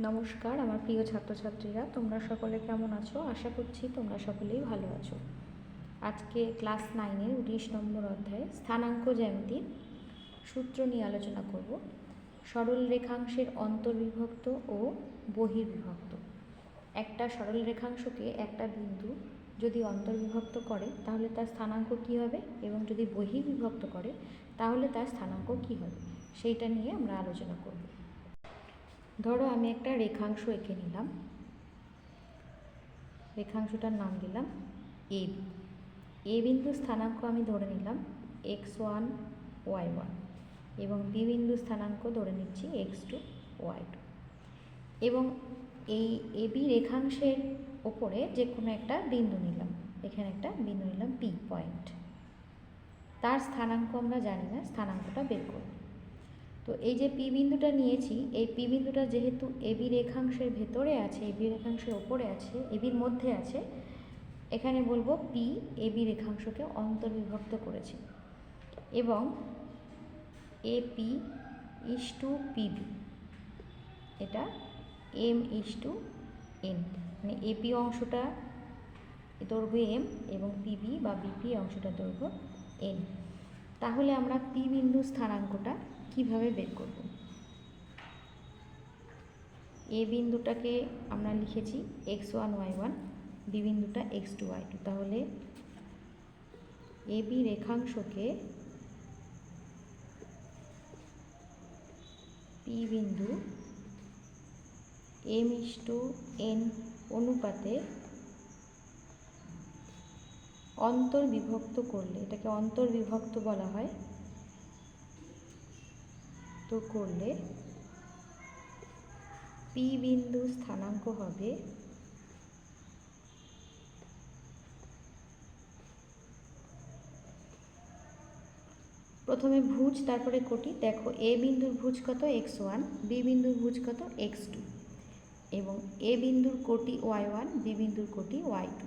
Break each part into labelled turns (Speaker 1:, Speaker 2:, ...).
Speaker 1: নমস্কার, আমার প্রিয় ছাত্রছাত্রীরা, তোমরা সকলে কেমন আছো? আশা করছি তোমরা সকলেই ভালো আছো। আজকে ক্লাস নাইনের উনিশ নম্বর অধ্যায়ে স্থানাঙ্ক জ্যামিতির সূত্র নিয়ে আলোচনা করব। সরল রেখাংশের অন্তর্বিভক্ত ও বহির্বিভক্ত। একটা সরল রেখাংশকে একটা বিন্দু যদি অন্তর্বিভক্ত করে, তাহলে তার স্থানাঙ্ক কী হবে? এবং যদি বহির্বিভক্ত করে, তাহলে তার স্থানাঙ্ক কী হবে? সেইটা নিয়ে আমরা আলোচনা করব। ধরো আমি একটা রেখাংশ এঁকে নিলাম। রেখাংশটার নাম দিলাম এ এ বিন্দু স্থানাঙ্ক আমি ধরে নিলাম এক্স ওয়ান ওয়াই ওয়ান এবং বি বিন্দু স্থানাঙ্ক ধরে নিচ্ছি এক্স টু ওয়াই টু এবং এই এ বি রেখাংশের ওপরে যে কোনো একটা বিন্দু নিলাম। এখানে একটা বিন্দু নিলাম পি পয়েন্ট তার স্থানাঙ্ক আমরা জানি না, স্থানাঙ্কটা বের করব। তো এই যে পি বিন্দুটা নিয়েছি, এই পি বিন্দুটা যেহেতু এবি রেখাংশের ভেতরে আছে এবি রেখাংশের ওপরে আছে এবির মধ্যে আছে, এখানে বলব পি এবি রেখাংশকে অন্তর্বিভক্ত করেছে। এবং A P is to PB এটা এম ইস টু এন মানে এপি অংশটা দৈর্ঘ্য এম এবং পিবি বা বিপি অংশটা দৈর্ঘ্য এন তাহলে আমরা পি বিন্দু স্থানাঙ্কটা কীভাবে বের করব? এ বিন্দুটাকে আমরা লিখেছি x one y one, B বিন্দুটা এক্স টু ওয়াই টু। তাহলে এ বি রেখাংশকে পি বিন্দু এম ইস টু এন অনুপাতে অন্তর্বিভক্ত করলে, এটাকে অন্তর্বিভক্ত বলা হয় করলে পি বিন্দু স্থানাঙ্ক হবে প্রথমে ভুজ, তারপরে কোটি। দেখো এ বিন্দুর ভুজ কত? এক্স ওয়ান বি বিন্দুর ভুজ কত? এক্স টু এবং এ বিন্দুর কোটি ওয়াই ওয়ান বি বিন্দুর কোটি ওয়াই টু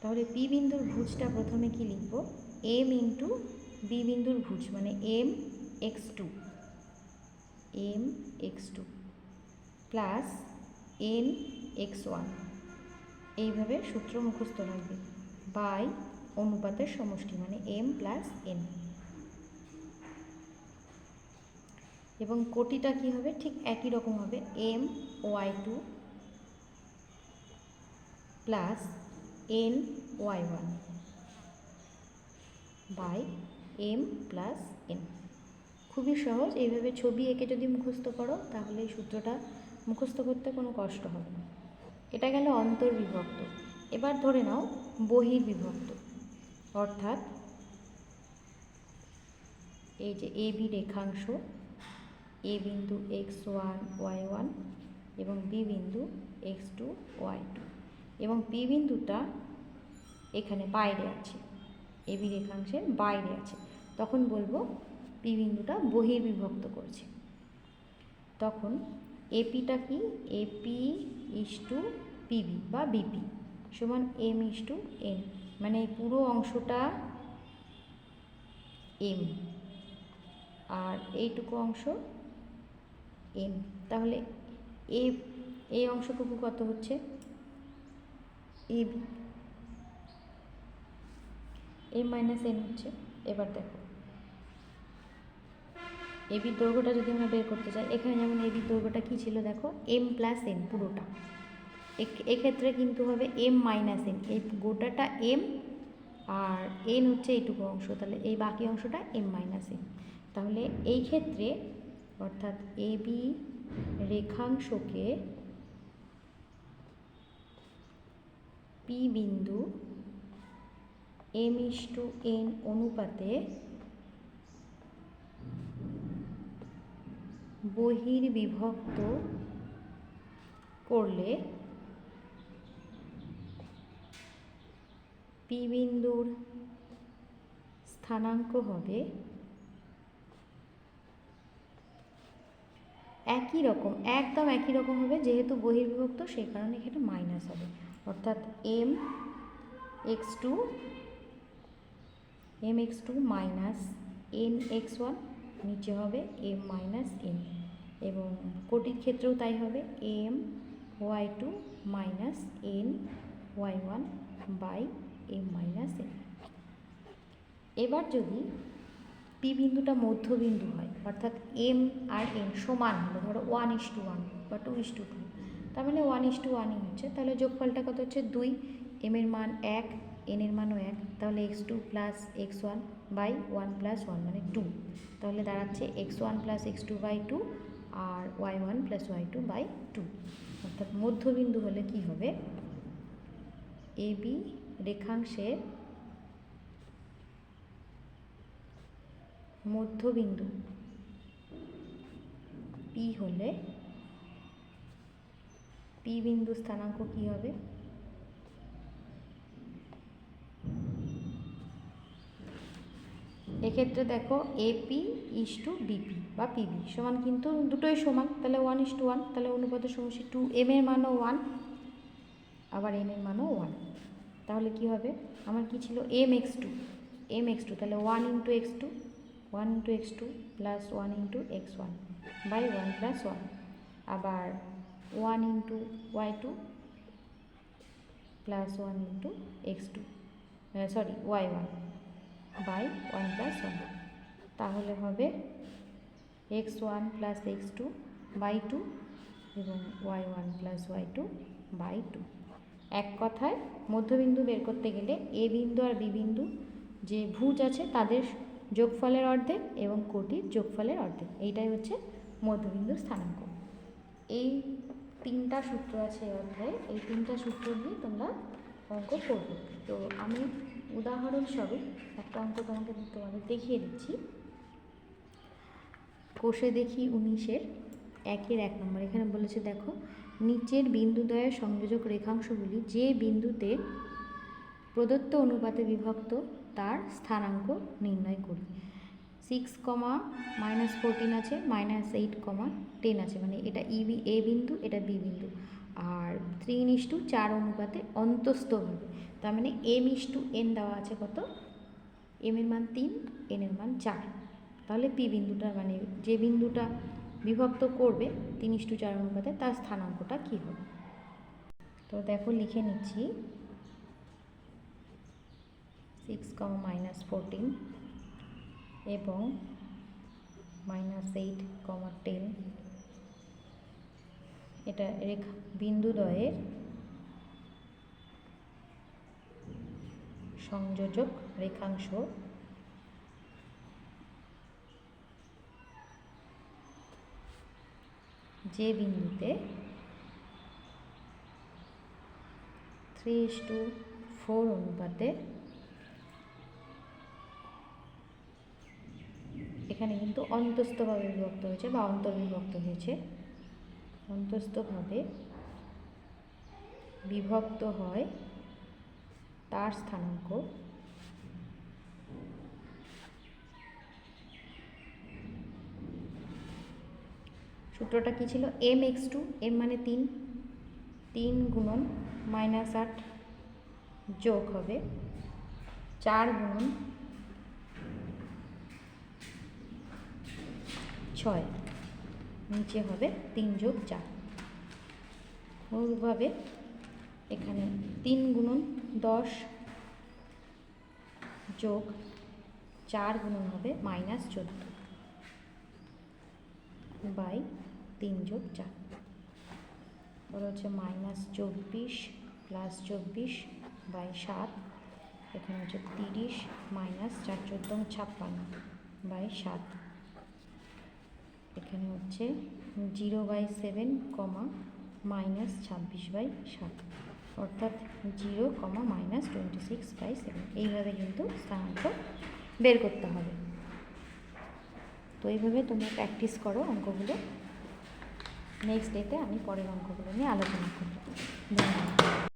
Speaker 1: তাহলে পি বিন্দুর ভুজটা প্রথমে কি লিখব? এম ইন্টু বি বিন্দুর ভুজ মানে M x two M x two plus N x one এইভাবে সূত্র মুখস্থ রাখবে বাই অনুপাতের সমষ্টি মানে এম প্লাস এন এবং কোটিটা কি হবে? ঠিক একই রকম হবে M y two plus N y one by M plus N খুবই সহজ। এইভাবে ছবি এঁকে যদি মুখস্থ করো, তাহলে এই সূত্রটা মুখস্থ করতে কোনো কষ্ট হবে না। এটা গেল অন্তর্বিভক্ত। এবার ধরে নাও বহির্বিভক্ত। অর্থাৎ এই যে এ বি রেখাংশ, এ বিন্দু এক্স ওয়ান, ওয়াই ওয়ান এবং বি বিন্দু এক্স টু, ওয়াই টু। এবং পি বিন্দুটা এখানে বাইরে আছে। এ বি রেখাংশের বাইরে আছে। তখন বলব পি বিন্দুটা বহির্বিভক্ত করছে। তখন এপিটা কি? এপি ইস টু পিবি বা বিপি সমান এম ইস টু এন মানে এই পুরো অংশটা এম আর এইটুকু অংশ এম তাহলে এ এই অংশটুকু কত হচ্ছে? এবি এম মাইনাস এন হচ্ছে। এবার দেখো। এবির দৈর্ঘ্যটা যদি আমরা বের করতে চাই, এখানে যেমন এবির দৈর্ঘ্যটা কী ছিল দেখো? এম প্লাস এন পুরোটা। এক্ষেত্রে কিন্তু হবে এম মাইনাস এন এই গোটাটা এম আর এন হচ্ছে এইটুকু অংশ। তাহলে এই বাকি অংশটা এম মাইনাস এন তাহলে এই ক্ষেত্রে অর্থাৎ এ বি রেখাংশকে পি বিন্দু এম ইস টু এন অনুপাতে বহির্বিভক্ত করলে পি বিন্দুর স্থানাঙ্ক হবে একই রকম, একদম একই রকম হবে যেহেতু বহির্বিভক্ত, সেই কারণে এখানে মাইনাস হবে। অর্থাৎ M x two, M x two minus N x one নিচে হবে এম মাইনাস এন এবং কোটির ক্ষেত্রেও তাই হবে M y two minus N y one by M minus N এবার যদি পি বিন্দুটা মধ্যবিন্দু হয়, অর্থাৎ এম আর এন সমান হলো, ধরো ওয়ান ইস টু ওয়ান বা টু ইস টু টু তার মানে ওয়ান ইস টু ওয়ানই হচ্ছে, তাহলে যোগফলটা কত হচ্ছে? দুই। এম এর মান এক এন এর মানও এক, তাহলে x two plus x one by one plus one মানে টু তাহলে দাঁড়াচ্ছে x one plus x two by two R y one plus y two by two অর্থাৎ মধ্যবিন্দু হলে কি হবে? এ বি রেখাংশের মধ্যবিন্দু পি হলে পি বিন্দু স্থানাঙ্ক কি হবে? এক্ষেত্রে দেখো এপি ইস টু বিপি বা পিবি সমান কিন্তু দুটোই সমান, তাহলে ওয়ান ইস টু ওয়ান তাহলে অনুপাত সমষ্টি টু এম এর মানও ওয়ান আবার এম এর মানও ওয়ান তাহলে কি হবে? আমার কি ছিল? M x two M x two তাহলে one into x two one into x two plus one into x one by one plus one আবার one into y two plus one into x two sorry y one by one plus one. তাহলে হবে x one plus x two by two এবং y one plus y two by two. এক কথায় মধ্যবিন্দু বের করতে গেলে এ বিন্দু আর বি বিন্দু যে ভুজ আছে তাদের যোগফলের অর্ধেক এবং কোটির যোগফলের অর্ধেক। এইটাই হচ্ছে মধ্যবিন্দুর স্থানাঙ্ক। এই তিনটা সূত্র আছে এই অধ্যায়ে। এই তিনটা সূত্র দিয়ে তোমরা অঙ্ক করবে। তো আমি উদাহরণস্বরূপ একটা অঙ্ক তোমাকে তোমাদের দেখিয়ে দিচ্ছি। কোষে দেখি উনিশের একের এক নম্বর। এখানে বলেছে, দেখো, নিচের বিন্দুদ্বয়ের সংযোজক রেখাংশগুলি যে বিন্দুতে প্রদত্ত অনুপাতে বিভক্ত, তার স্থানাঙ্ক নির্ণয় করি। সিক্স কমা মাইনাস ফোরটিন আছে মাইনাস এইট কমা টেন আছে মানে এটা ই বি এ বিন্দু, এটা বি বিন্দু। আর থ্রি ইস টু চার অনুপাতে অন্তস্থ হবে। তার মানে এম ইস টু এন দেওয়া আছে কত? এম এর মান তিন এন এর মান চার। তাহলে পি বিন্দুটা মানে যে বিন্দুটা বিভক্ত করবে তিন ইস টু চার অনুপাতে তার স্থানাঙ্কটা কী হবে? তো দেখো লিখে নিচ্ছি। সিক্স কমা মাইনাস ফোরটিন এবং মাইনাস এইট কমা টেন এটা রেখা, বিন্দুদ্বয়ের সংযোজক রেখাংশ। যে বিন্দুতে থ্রি ইস টু ফোর অনুপাতে এখানে কিন্তু অন্তস্থভাবে বিভক্ত হয়েছে বা অন্তর্বিভক্ত হয়েছে। অন্তস্থভাবে বিভক্ত হয় তার স্থানাঙ্ক। সূত্রটা কী ছিল? এম এক্স টু এম মানে তিন তিন গুণন মাইনাস আট যোগ হবে চার গুণন ছয়। নিচে হবে তিন যোগ চার। অনুরূপভাবে এখানে তিন গুণন দশ যোগ চার গুণন হবে মাইনাস চোদ্দ বাই তিন যোগ চার। ওর হচ্ছে মাইনাস চব্বিশ প্লাস চব্বিশ বাই সাত, এখানে হচ্ছে তিরিশ মাইনাস চার, চোদ্দ, ছাপ্পান্ন বাই সাত। এখানে হচ্ছে zero by seven comma minus ছাব্বিশ বাই সাত। অর্থাৎ zero comma minus twenty six by seven. এইভাবে কিন্তু স্থানাঙ্ক বের করতে হবে। তো এইভাবে তোমরা প্র্যাকটিস করো অঙ্কগুলো। নেক্সট ডেতে আমি পরের অঙ্কগুলো নিয়ে আলোচনা করব। ধন্যবাদ।